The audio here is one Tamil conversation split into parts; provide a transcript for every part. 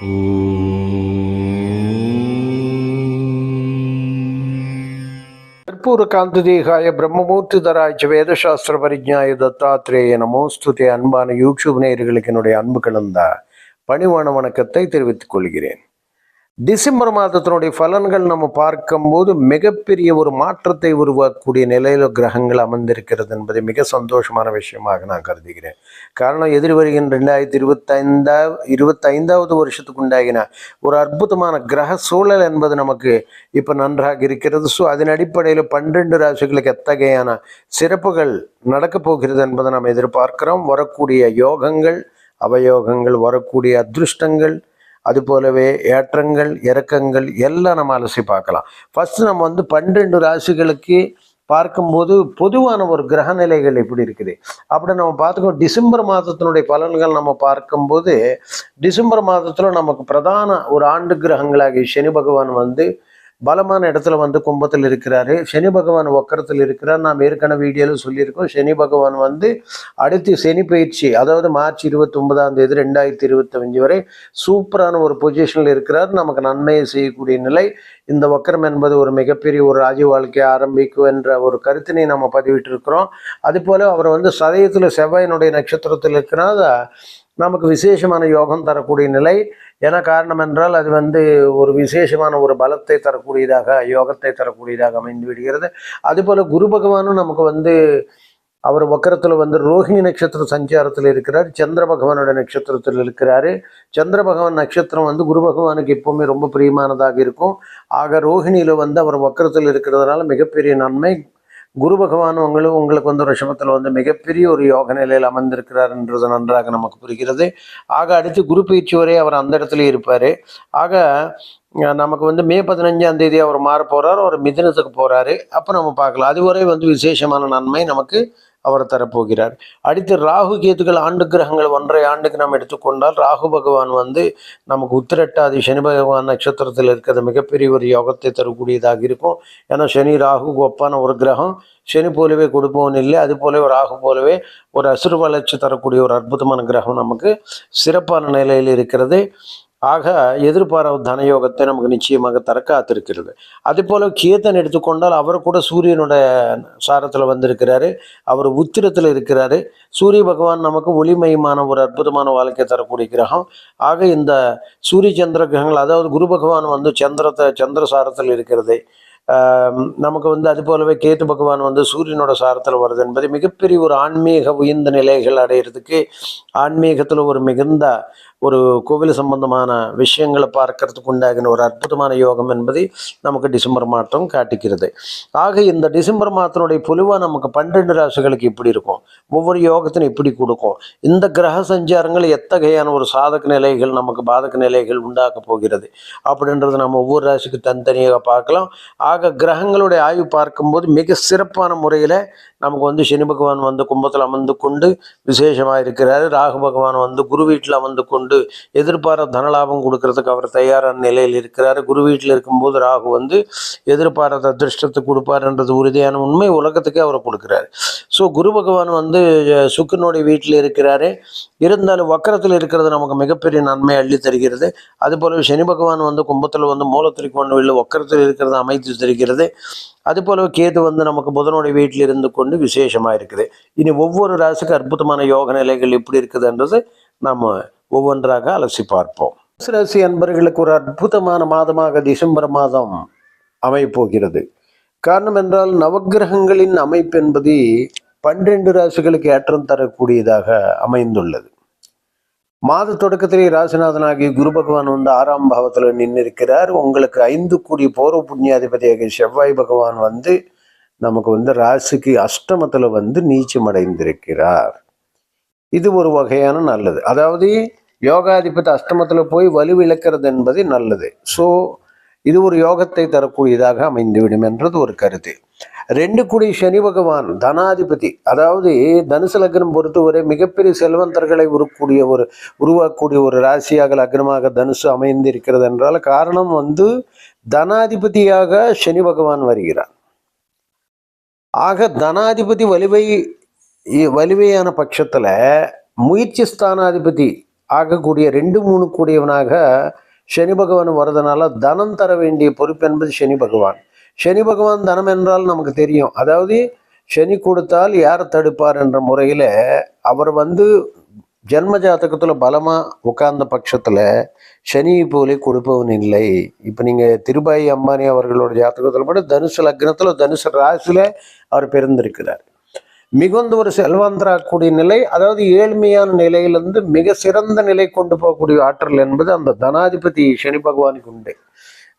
கற்பூரகாந்ததேகாய பிரம்மமூர்த்திதராய்ச்சி வேதசாஸ்திர பரிஜாய தத்தாத்திரேய நமோஸ்துதே அன்பான யூடியூப் நேயர்களுக்கு என்னுடைய அன்பு கலந்த பணிவான வணக்கத்தை தெரிவித்துக் கொள்கிறேன். டிசம்பர் மாதத்தினுடைய பலன்கள் நம்ம பார்க்கும்போது மிகப்பெரிய ஒரு மாற்றத்தை உருவாக்கக்கூடிய நிலையில் கிரகங்கள் அமர்ந்திருக்கிறது என்பதை மிக சந்தோஷமான விஷயமாக நான் கருதுகிறேன். காரணம் எதிர் வருகின்ற ரெண்டாயிரத்தி இருபத்தைந்தா இருபத்தைந்தாவது வருஷத்துக்கு உண்டாகின ஒரு அற்புதமான கிரக சூழல் என்பது நமக்கு இப்போ நன்றாக இருக்கிறது. ஸோ அதன் அடிப்படையில் பன்னிரெண்டு ராசிகளுக்கு எத்தகையான சிறப்புகள் நடக்கப் போகிறது என்பதை நாம் எதிர்பார்க்கிறோம். வரக்கூடிய யோகங்கள் அவயோகங்கள் வரக்கூடிய அதிருஷ்டங்கள் அது போலவே ஏற்றங்கள் இறக்கங்கள் எல்லாம் நம்ம அலசி பார்க்கலாம். ஃபஸ்ட்டு நம்ம வந்து பன்னெண்டு ராசிகளுக்கு பார்க்கும்போது பொதுவான ஒரு கிரக நிலைகள் எப்படி இருக்குது? அப்படி நம்ம பார்த்துக்கோ டிசம்பர் மாதத்தினுடைய பலன்கள் நம்ம பார்க்கும்போது டிசம்பர் மாதத்தில் நமக்கு பிரதான ஒரு ஆண்டு கிரகங்களாகிய சனி பகவான் வந்து பலமான இடத்துல வந்து கும்பத்தில் இருக்கிறாரு. சனி பகவான் ஒக்கரத்தில் இருக்கிறார். நாம் ஏற்கனவே வீடியோவில் சொல்லியிருக்கோம். சனி பகவான் வந்து அடுத்து சனி பயிற்சி அதாவது மார்ச் இருபத்தி ஒன்பதாம் தேதி ரெண்டாயிரத்தி இருபத்தஞ்சு வரை சூப்பரான ஒரு பொசிஷனில் இருக்கிறார். நமக்கு நன்மையை செய்யக்கூடிய நிலை. இந்த வக்கரம் என்பது ஒரு மிகப்பெரிய ஒரு ராஜ வாழ்க்கையை ஆரம்பிக்கும் என்ற ஒரு கருத்தினை நம்ம பதிவிட்டிருக்கிறோம். அதுபோல் அவர் வந்து சதயத்தில் செவ்வாயினுடைய நட்சத்திரத்தில் இருக்கிறார். நமக்கு விசேஷமான யோகம் தரக்கூடிய நிலை. ஏன்னா காரணம் என்றால் அது வந்து ஒரு விசேஷமான ஒரு பலத்தை தரக்கூடியதாக யோகத்தை தரக்கூடியதாக அமைந்து விடுகிறது. அதுபோல் குரு பகவானும் நமக்கு வந்து அவர் வக்கரத்தில் வந்து ரோஹிணி நட்சத்திர சஞ்சாரத்தில் இருக்கிறார். சந்திர பகவானோட நட்சத்திரத்தில் இருக்கிறாரு. சந்திர பகவான் நட்சத்திரம் வந்து குரு பகவானுக்கு எப்போவுமே ரொம்ப பிரியமானதாக இருக்கும். ஆக ரோஹிணியில் வந்து அவர் வக்கரத்தில் இருக்கிறதுனால மிகப்பெரிய நன்மை குரு பகவான் உங்களுக்கு உங்களுக்கு வந்து ரிஷபத்தில் வந்து மிகப்பெரிய ஒரு யோக நிலையில் அமர்ந்திருக்கிறார் என்றது நன்றாக நமக்கு புரிகிறது. ஆக அடுத்து குரு பயிற்சி வரை அவர் அந்த இடத்துல இருப்பார். ஆக நமக்கு வந்து மே பதினஞ்சாம் தேதி அவர் மாற போகிறார் அவர் மிதினத்துக்கு போகிறாரு அப்போ நம்ம பார்க்கலாம். அதுவரை வந்து விசேஷமான நன்மை நமக்கு அவர் தரப்போகிறார். அடுத்து ராகு கேத்துக்கள் ஆண்டு கிரகங்கள் ஒன்றரை ஆண்டுக்கு நாம் எடுத்துக்கொண்டால் ராகு பகவான் வந்து நமக்கு உத்திரட்டாதி சனி பகவான் நட்சத்திரத்தில் இருக்கிறது. மிகப்பெரிய ஒரு யோகத்தை தரக்கூடியதாக இருக்கும். ஏன்னா சனி ராகு ஒப்பான ஒரு கிரகம். சனி போலவே கொடுப்பவன் இல்லை அது போலவே ராகு போலவே ஒரு அசுர வளர்ச்சி தரக்கூடிய ஒரு அற்புதமான கிரகம் நமக்கு சிறப்பான நிலையில் இருக்கிறது. ஆக எதிர்பாராத தனயோகத்தை நமக்கு நிச்சயமாக தர காத்திருக்கிறது. அதே போல் கேத்தன் எடுத்துக்கொண்டால் அவர் கூட சூரியனோட சாரத்தில் வந்திருக்கிறாரு. அவர் உத்திரத்தில் இருக்கிறாரு. சூரிய பகவான் நமக்கு ஒளிமயமான ஒரு அற்புதமான வாழ்க்கை தரக்கூடிய கிரகம். ஆக இந்த சூரிய சந்திர கிரகங்கள் அதாவது குரு பகவான் வந்து சந்திரத்தை சந்திர சாரத்தில் இருக்கிறது. நமக்கு வந்து அது போலவே கேத்து பகவான் வந்து சூரியனோட சாரத்தில் வருது என்பது மிகப்பெரிய ஒரு ஆன்மீக உயர்ந்த நிலைகள் அடையிறதுக்கு ஆன்மீகத்தில் ஒரு மிகுந்த ஒரு கோவில் சம்பந்தமான விஷயங்களை பார்க்கறதுக்கு உண்டாகின ஒரு அற்புதமான யோகம் என்பதை நமக்கு டிசம்பர் மாதம் காட்டுகிறது ஆக இந்த டிசம்பர் மாதத்தினுடைய பொலிவாக நமக்கு பன்னெண்டு ராசிகளுக்கு இப்படி இருக்கும். ஒவ்வொரு யோகத்திനും இப்படி கொடுக்கும். இந்த கிரக சஞ்சாரங்கள் எத்தகையான ஒரு சாதக நிலைகள் நமக்கு பாதக நிலைகள் உண்டாக்க போகிறது அப்படின்றது நம்ம ஒவ்வொரு ராசிக்கு தனித்தனியாக பார்க்கலாம். ஆக கிரகங்களுடைய ஆய்வு பார்க்கும்போது மிக சிறப்பான முறையில் நமக்கு வந்து சனி பகவான் வந்து கும்பத்தில் அமர்ந்து கொண்டு விசேஷமாக இருக்கிறாரு. ராகு பகவான் வந்து குரு வீட்டில் அமர்ந்து கொண்டு எதிர்பார தனலாபம் கொடுக்கறதுக்கு அவர் தயாரான நிலையில் இருக்கிறாரு. குரு வீட்டில் இருக்கும்போது ராகு வந்து எதிர்பாராத அதிர்ஷ்டத்தை கொடுப்பாருன்றது உறுதியான உண்மை உலகத்துக்கே அவர் கொடுக்குறாரு. ஸோ குரு பகவான் வந்து சுக்கனுடைய சுக்கிரனுடைய வீட்டில் இருக்கிறாரு. இருந்தாலும் வக்கரத்தில் இருக்கிறது நமக்கு மிகப்பெரிய நன்மை அள்ளி தருகிறது. அதுபோல சனி பகவான் வந்து கும்பத்தில் வந்து மூலத்திரிக்கோண வீட்டில் வக்கரத்தில் இருக்கிறது அமைத்து தருகிறது. அதுபோல கேது வந்து நமக்கு புதனுடைய வீட்டில் இருந்து கொண்டு விசேஷமாக இருக்குது. இனி ஒவ்வொரு ராசிக்கு அற்புதமான யோக நிலைகள் எப்படி இருக்குதுன்றது நம்ம ஒவ்வொன்றாக அலசி பார்ப்போம். ராசி அன்பர்களுக்கு ஒரு அற்புதமான மாதமாக டிசம்பர் மாதம் அமையப்போகிறது. காரணம் என்றால் நவக்கிரகங்களின் அமைப்பு என்பது பன்னிரண்டு ராசிகளுக்கு ஏற்றம் தரக்கூடியதாக அமைந்துள்ளது. மாத தொடக்கத்திலே ராசிநாதனாகிய குரு பகவான் வந்து ஆறாம் பாவத்தில் நின்றிருக்கிறார் உங்களுக்கு ஐந்து கோடி பூர்வ புண்ணியாதிபதியாகிய செவ்வாய் பகவான் வந்து நமக்கு வந்து ராசிக்கு அஷ்டமத்தில் வந்து நீச்சம் அடைந்திருக்கிறார். இது ஒரு வகையான நல்லது. அதாவது யோகாதிபதி அஷ்டமத்தில் போய் வலுவிழக்கிறது என்பது நல்லது. ஸோ இது ஒரு யோகத்தை தரக்கூடியதாக அமைந்துவிடும் என்றது ஒரு கருத்து. ரெண்டு குடி சனி பகவான் தனாதிபதி அதாவது தனுசு லக்னம் பொறுத்தவரை மிகப்பெரிய செல்வந்தர்களை உருக்கூடிய ஒரு உருவாக்கக்கூடிய ஒரு ராசியாக லக்னமாக தனுசு அமைந்திருக்கிறது என்றால் காரணம் வந்து தனாதிபதியாக சனி பகவான் வருகிறார். ஆக தனாதிபதி வலிவை வலிமையான பட்சத்தில் முயற்சி ஸ்தானாதிபதி ஆகக்கூடிய ரெண்டு மூணு கூடியவனாக சனி பகவான் வரதுனால தனம் தர வேண்டிய பொறுப்பு என்பது சனி பகவான். சனி பகவான் தனம் என்றால் நமக்கு தெரியும். அதாவது சனி கொடுத்தால் யார் தடுப்பார் என்ற முறையில் அவர் வந்து ஜென்ம ஜாதகத்தில் பலமாக உட்கார்ந்த பட்சத்தில் சனியை போலே கொடுப்பவன் இல்லை. இப்போ நீங்கள் திருபாய் அம்பானி அவர்களோட ஜாதகத்தில் கூட தனுசு லக்னத்தில் தனுசு ராசியில் அவர் பிறந்திருக்கிறார். மிகுந்த ஒரு செல்வந்தராக்கூடிய நிலை அதாவது ஏழ்மையான நிலையிலிருந்து மிக சிறந்த நிலை கொண்டு போகக்கூடிய ஆற்றல் என்பது அந்த தனாதிபதி சனி பகவானுக்கு உண்டு.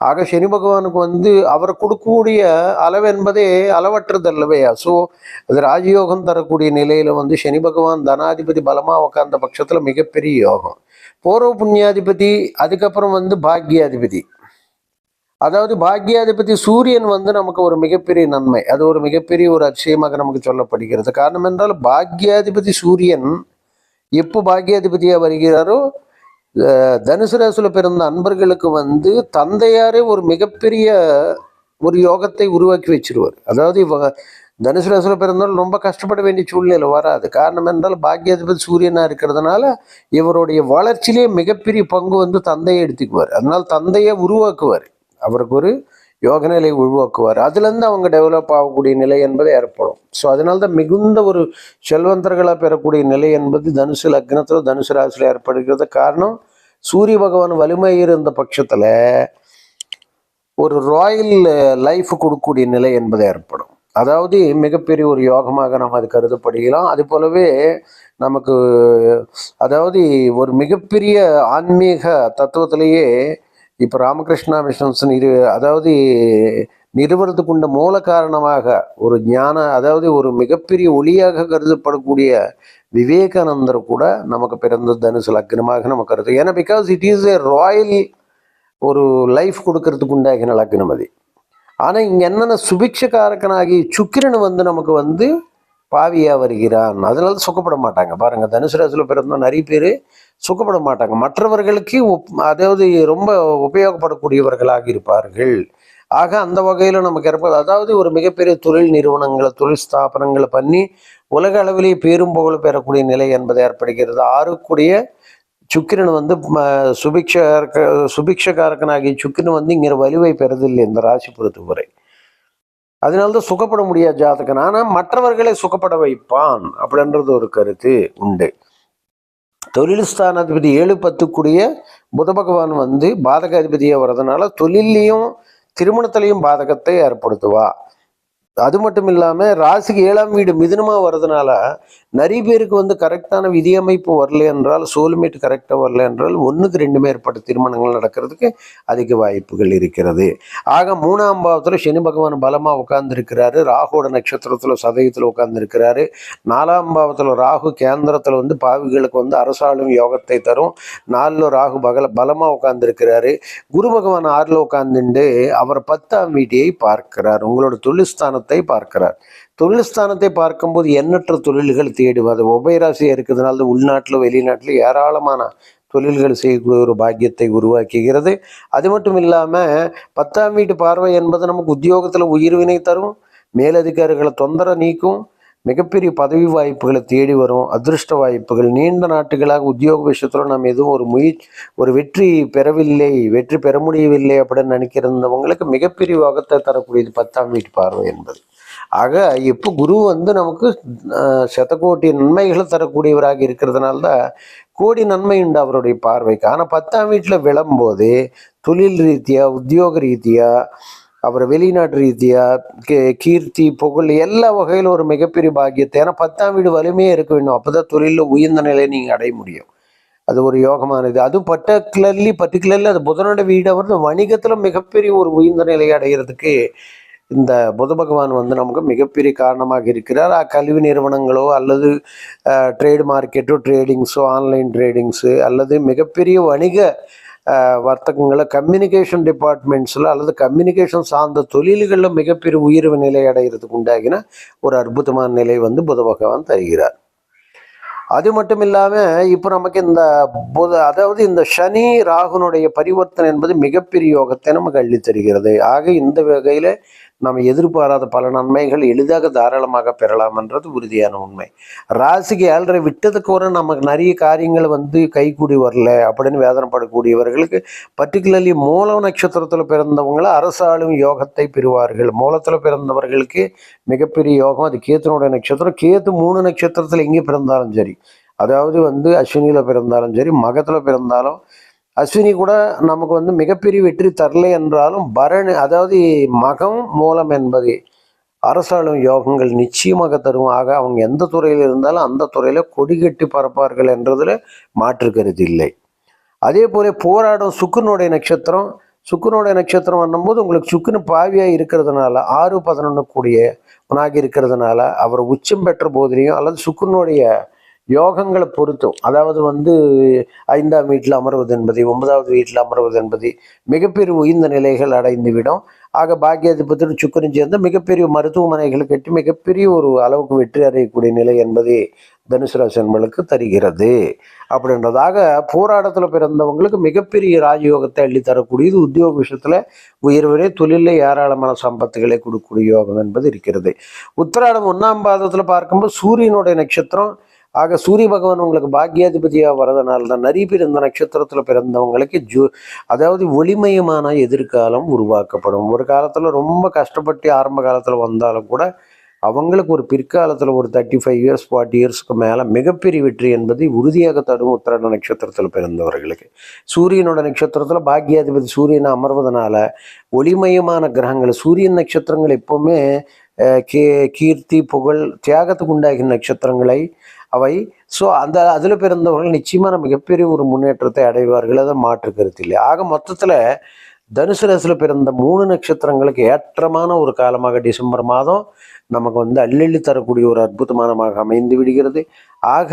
ஆக சனி பகவானுக்கு வந்து அவர் கொடுக்கக்கூடிய அளவு என்பதே அளவற்றது அல்லவையா ஸோ அது ராஜயோகம் தரக்கூடிய நிலையில வந்து சனி பகவான் தனாதிபதி பலமாக உட்கார்ந்த பட்சத்தில் மிகப்பெரிய யோகம். பூர்வ புண்ணியாதிபதி அதுக்கப்புறம் வந்து பாக்யாதிபதி. அதாவது பாக்யாதிபதி சூரியன் வந்து நமக்கு ஒரு மிகப்பெரிய நன்மை. அது ஒரு மிகப்பெரிய ஒரு அதிசயமாக நமக்கு சொல்லப்படுகிறது. காரணம் என்றால் பாக்யாதிபதி சூரியன் எப்போ பாக்யாதிபதியாக வருகிறாரோ தனுசு ராசியில பிறந்த அன்பர்களுக்கு வந்து தந்தையாரே ஒரு மிகப்பெரிய ஒரு யோகத்தை உருவாக்கி வச்சிருவார். அதாவது இவ தனுசு ராசியில பிறந்தாலும் ரொம்ப கஷ்டப்பட வேண்டிய சூழ்நிலை வராது. காரணம் என்றால் பாக்யாதிபதி சூரியனா இருக்கிறதுனால இவருடைய வளர்ச்சியிலே மிகப்பெரிய பங்கு வந்து தந்தையை எடுத்துக்குவார். அதனால தந்தையை உருவாக்குவார். அவருக்கு ஒரு யோக நிலை உருவாக்குவார். அதுலேருந்து அவங்க டெவலப் ஆகக்கூடிய நிலை என்பது ஏற்படும். ஸோ அதனால்தான் மிகுந்த ஒரு செல்வந்தர்களாக பெறக்கூடிய நிலை என்பது தனுசு லக்னத்தில் தனுசு ராசியில் ஏற்படுகிறது. காரணம் சூரிய பகவான் வலிமை இருந்த பட்சத்தில் ஒரு ராயல் லைஃப் கொடுக்கக்கூடிய நிலை என்பது ஏற்படும். அதாவது மிகப்பெரிய ஒரு யோகமாக நாம் அது கருதப்படுகிறோம். அது போலவே நமக்கு அதாவது ஒரு மிகப்பெரிய ஆன்மீக தத்துவத்திலேயே இப்போ ராமகிருஷ்ணா மிஷன்ஸ் இரு அதாவது நிறுவனத்துக்கு உண்ட மூல காரணமாக ஒரு ஞான அதாவது ஒரு மிகப்பெரிய ஒளியாக கருதப்படக்கூடிய விவேகானந்தர் கூட நமக்கு பிறந்த தனுசு லக்னமாக நம்ம கருது ஏன்னா because it is a royal ஒரு லைஃப் கொடுக்கறதுக்கு உண்டாகின லக்னம் அது. ஆனால் இங்கே என்னென்ன சுபிக்ஷகாரகனாகி சுக்கிரன் வந்து நமக்கு வந்து பாவியாக வருகிறான். அதனால சுக்கப்பட மாட்டாங்க. பாருங்க தனுசு ராசியில் நிறைய பேர் சுக்கப்பட மாட்டாங்க. மற்றவர்களுக்கு ஒப்- அதாவது ரொம்ப உபயோகப்படக்கூடியவர்களாக இருப்பார்கள். ஆக அந்த வகையில் நமக்கு இருப்பது அதாவது ஒரு மிகப்பெரிய தொழில் நிறுவனங்களை தொழில் ஸ்தாபனங்களை பண்ணி உலக அளவிலேயே பேரும் புகழ் பெறக்கூடிய நிலை என்பது ஏற்படுகிறது. ஆறுக்கூடிய சுக்கிரன் வந்து ம, சுபிக்ஷகாரகனாகிய சுக்கிரன் வந்து இங்கே வலுவை பெறதில்லை இந்த ராசி பொறுத்தவரை. அதனால்தான் சுகப்பட முடியாத ஜாதகன். ஆனால் மற்றவர்களை சுகப்பட வைப்பான் அப்படின்றது ஒரு கருத்து உண்டு. தொழில் ஸ்தானாதிபதி ஏழு பத்துக்குரிய புத பகவான் வந்து பாதக அதிபதியாக வர்றதுனால தொழிலையும் திருமணத்திலையும் பாதகத்தை ஏற்படுத்துவா. அது மட்டும் இல்லாமல் ராசிக்கு ஏழாம் வீடு மிதுனமாக வர்றதுனால நிறைய பேருக்கு வந்து கரெக்டான விதியமைப்பு வரல என்றால் சோல்மேட் கரெக்டாக வரல என்றால் ஒன்றுக்கு ரெண்டு மேற்பட்ட திருமணங்கள் நடக்கிறதுக்கு அதிக வாய்ப்புகள் இருக்கிறது. ஆக மூணாம் பாவத்தில் சனி பகவான் பலமாக உட்கார்ந்துருக்கிறாரு. ராகுவோட நட்சத்திரத்தில் சதயத்தில் உட்கார்ந்துருக்கிறாரு. நாலாம் பாவத்தில் ராகு கேந்திரத்தில் வந்து பாவிகளுக்கு வந்து அரசாளும் யோகத்தை தரும். நாலில் ராகு பகல பலமாக உட்கார்ந்துருக்கிறாரு. குரு பகவான் ஆறில் உட்கார்ந்துட்டு அவர் பத்தாம் வீட்டையை பார்க்கிறார். உங்களோட தொழில் ஸ்தானத்தை பார்க்கிறார். தொழில் ஸ்தானத்தை பார்க்கும்போது எண்ணற்ற தொழில்கள் தேடுவது உபயராசியாக இருக்கிறதுனால உள்நாட்டில் வெளிநாட்டில் ஏராளமான தொழில்கள் செய்யக்கூடிய ஒரு பாக்கியத்தை உருவாக்குகிறது. அது மட்டும் இல்லாமல் பத்தாம் வீட்டு பார்வை என்பது நமக்கு உத்தியோகத்தில் உயிர்வினை தரும். மேலதிகாரிகளை தொந்தர நீக்கும். மிகப்பெரிய பதவி வாய்ப்புகளை தேடி வரும் அதிர்ஷ்ட வாய்ப்புகள் நீண்ட நாட்டுகளாக உத்தியோக விஷயத்தில் நாம் எதுவும் ஒரு முய ஒரு வெற்றி பெறவில்லை வெற்றி பெற முடியவில்லை அப்படின்னு நினைக்கிறவங்களுக்கு மிகப்பெரிய யோகத்தை தரக்கூடியது பத்தாம் வீட்டு பார்வை என்பது. ஆக இப்போ குரு வந்து நமக்கு சதகோட்டி நன்மைகளை தரக்கூடியவராக இருக்கிறதுனால தான் கோடி நன்மை உண்டு அவருடைய பார்வைக்கு. ஆனால் பத்தாம் வீட்டில் விளம்போது தொழில் ரீதியாக உத்தியோக ரீதியாக அப்புறம் வெளிநாட்டு ரீதியாக கீர்த்தி புகழ் எல்லா வகையிலும் ஒரு மிகப்பெரிய பாக்கியத்தை ஏன்னா பத்தாம் வீடு வலிமையாக இருக்க வேண்டும். அப்போ தான் தொழிலில் உயர்ந்த நிலையை நீங்கள் அடைய முடியும். அது ஒரு யோகமானது அதுவும் பர்டிகுலர்லி பர்டிகுலர்லி அது புதனோட வீடை வந்து வணிகத்தில் மிகப்பெரிய ஒரு உயர்ந்த நிலையை அடைகிறதுக்கு இந்த புத பகவான் வந்து நமக்கு மிகப்பெரிய காரணமாக இருக்கிறார். ஆ கல்வி நிறுவனங்களோ அல்லது ட்ரேடு மார்க்கெட்டோ ட்ரேடிங்ஸோ ஆன்லைன் ட்ரேடிங்ஸு அல்லது மிகப்பெரிய வணிக வர்த்தகங்களில் வர்த்தகங்களை கம்யூனிகேஷன் டிபார்ட்மெண்ட்ஸில் அல்லது கம்யூனிகேஷன் சார்ந்த தொழில்களில் மிகப்பெரிய உயர்வு நிலை அடைகிறதுக்கு உண்டாகின ஒரு அற்புதமான நிலை வந்து புத பகவான் தருகிறார். அது மட்டும் இல்லாமல் இப்போ நமக்கு இந்த புத அதாவது இந்த சனி ராகுனுடைய பரிவர்த்தனை என்பது மிகப்பெரிய யோகத்தை நமக்கு அள்ளித் தருகிறது ஆக இந்த வகையில் நம்ம எதிர்பாராத பல நன்மைகள் எளிதாக தாராளமாக பெறலாம் என்றது உறுதியான உண்மை. ராசிக்கு ஏழரை விட்டதுக்கு ஒரு நமக்கு நிறைய காரியங்கள் வந்து கைகூடி வரல அப்படின்னு வேதனைப்படக்கூடியவர்களுக்கு பர்டிகுலர்லி மூல நட்சத்திரத்தில் பிறந்தவங்கள அரசாளும் யோகத்தை பெறுவார்கள். மூலத்தில் பிறந்தவர்களுக்கு மிகப்பெரிய யோகம் அது கேத்தனுடைய நட்சத்திரம். கேத்து மூணு நட்சத்திரத்தில் எங்கே பிறந்தாலும் சரி. அதாவது வந்து அஸ்வினியில் பிறந்தாலும் சரி மகத்தில் பிறந்தாலும் அஸ்வினி கூட நமக்கு வந்து மிகப்பெரிய வெற்றி தரலை என்றாலும் பரணி அதாவது மகம் மூலம் என்பது அரசாளும் யோகங்கள் நிச்சயமாக தரும். ஆக அவங்க எந்த துறையில் இருந்தாலும் அந்த துறையில் கொடி கட்டி பறப்பார்கள் என்றதில் மாற்று கருத்து இல்லை. அதே போல போராடும் சுக்குனுடைய நட்சத்திரம் சுக்குனுடைய நட்சத்திரம் பண்ணும்போது உங்களுக்கு சுக்குனு பாவியாக இருக்கிறதுனால ஆறு பதினொன்று கூடிய உனாகி இருக்கிறதுனால அவர் உச்சம் பெற்ற போதிலையும் அல்லது சுக்குனுடைய யோகங்களை பொறுத்தும் அதாவது வந்து ஐந்தாம் வீட்டில் அமர்வது என்பது ஒன்பதாவது வீட்டில் அமர்வது என்பது மிகப்பெரிய உயர்ந்த நிலைகள் அடைந்துவிடும். ஆக பாக்கியாதிபத்தின் சுக்கரன் சேர்ந்து மிகப்பெரிய மருத்துவமனைகளை கட்டி மிகப்பெரிய ஒரு அளவுக்கு வெற்றி அடையக்கூடிய நிலை என்பது தனுசு ராசி தருகிறது. அப்படின்றதாக போராட்டத்தில் பிறந்தவங்களுக்கு மிகப்பெரிய ராஜயோகத்தை அள்ளி தரக்கூடியது உத்தியோக விஷயத்தில் உயர்வரே தொழிலில் ஏராளமான சம்பத்துகளை கொடுக்கக்கூடிய யோகம் என்பது இருக்கிறது. உத்திராடம் ஒன்றாம் பாதத்தில் பார்க்கும்போது சூரியனுடைய நட்சத்திரம் ஆக சூரிய பகவான் உங்களுக்கு பாக்கியாதிபதியாக வரதுனால தான் நிறைய பேர் இந்த நட்சத்திரத்தில் பிறந்தவங்களுக்கு ஜூ அதாவது ஒளிமயமான எதிர்காலம் உருவாக்கப்படும். ஒரு காலத்தில் ரொம்ப கஷ்டப்பட்டு ஆரம்ப காலத்தில் வந்தாலும் கூட அவங்களுக்கு ஒரு பிற்காலத்தில் ஒரு தேர்ட்டி ஃபைவ் இயர்ஸ் ஃபார்ட்டி இயர்ஸ்க்கு மேலே மிகப்பெரிய வெற்றி என்பதை உறுதியாக தடும் உத்திராட நட்சத்திரத்தில் பிறந்தவர்களுக்கு. சூரியனோட நட்சத்திரத்தில் பாக்கியாதிபதி சூரியனை அமர்வதனால ஒளிமயமான கிரகங்கள் சூரியன் நட்சத்திரங்கள் எப்போவுமே கீ கீர்த்தி புகழ் தியாகத்துக்கு உண்டாகிய நட்சத்திரங்களை அவை ஸோ அந்த அதில் பிறந்தவர்கள் நிச்சயமாக மிகப்பெரிய ஒரு முன்னேற்றத்தை அடைவார்கள் அதை மாற்று கருத்து இல்லை. ஆக மொத்தத்தில் தனுசு ராசியில் பிறந்த மூணு நட்சத்திரங்களுக்கு ஏற்றமான ஒரு காலமாக டிசம்பர் மாதம் நமக்கு வந்து அள்ளி தரக்கூடிய ஒரு அற்புதமானமாக அமைந்து விடுகிறது. ஆக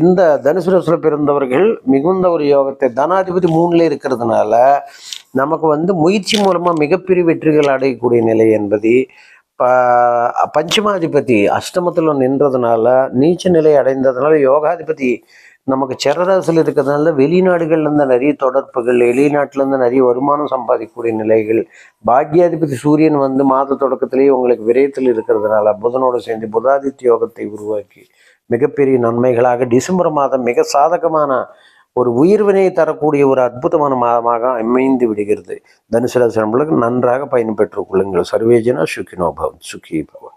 இந்த தனுசு ராசியில் பிறந்தவர்கள் மிகுந்த ஒரு யோகத்தை தனாதிபதி மூணில் இருக்கிறதுனால நமக்கு வந்து முயற்சி மூலமாக மிகப்பெரிய வெற்றிகள் அடையக்கூடிய நிலை என்பது பஞ்சமாதிபதி அஷ்டமத்தில் நின்றதுனால நீச்ச நிலை அடைந்ததுனால யோகாதிபதி நமக்கு சரராசில் இருக்கிறதுனால வெளிநாடுகள்லேருந்து நிறைய தொடர்புகள் வெளிநாட்டிலேருந்து நிறைய வருமானம் சம்பாதிக்கக்கூடிய நிலைகள் பாக்யாதிபதி சூரியன் வந்து மாத தொடக்கத்திலேயே உங்களுக்கு விரயத்தில் இருக்கிறதுனால புதனோடு சேர்ந்து புதாதித்ய யோகத்தை உருவாக்கி மிகப்பெரிய நன்மைகளாக டிசம்பர் மாதம் மிக சாதகமான ஒரு உயிர்வினை தரக்கூடிய ஒரு அற்புதமான மாதமாக அமைந்து விடுகிறது. தனுசு ராசி நன்றாக பயன்பெற்றுக் கொள்ளுங்கள். சர்வேஜனா சுகினோ பவன் சுகி பவன்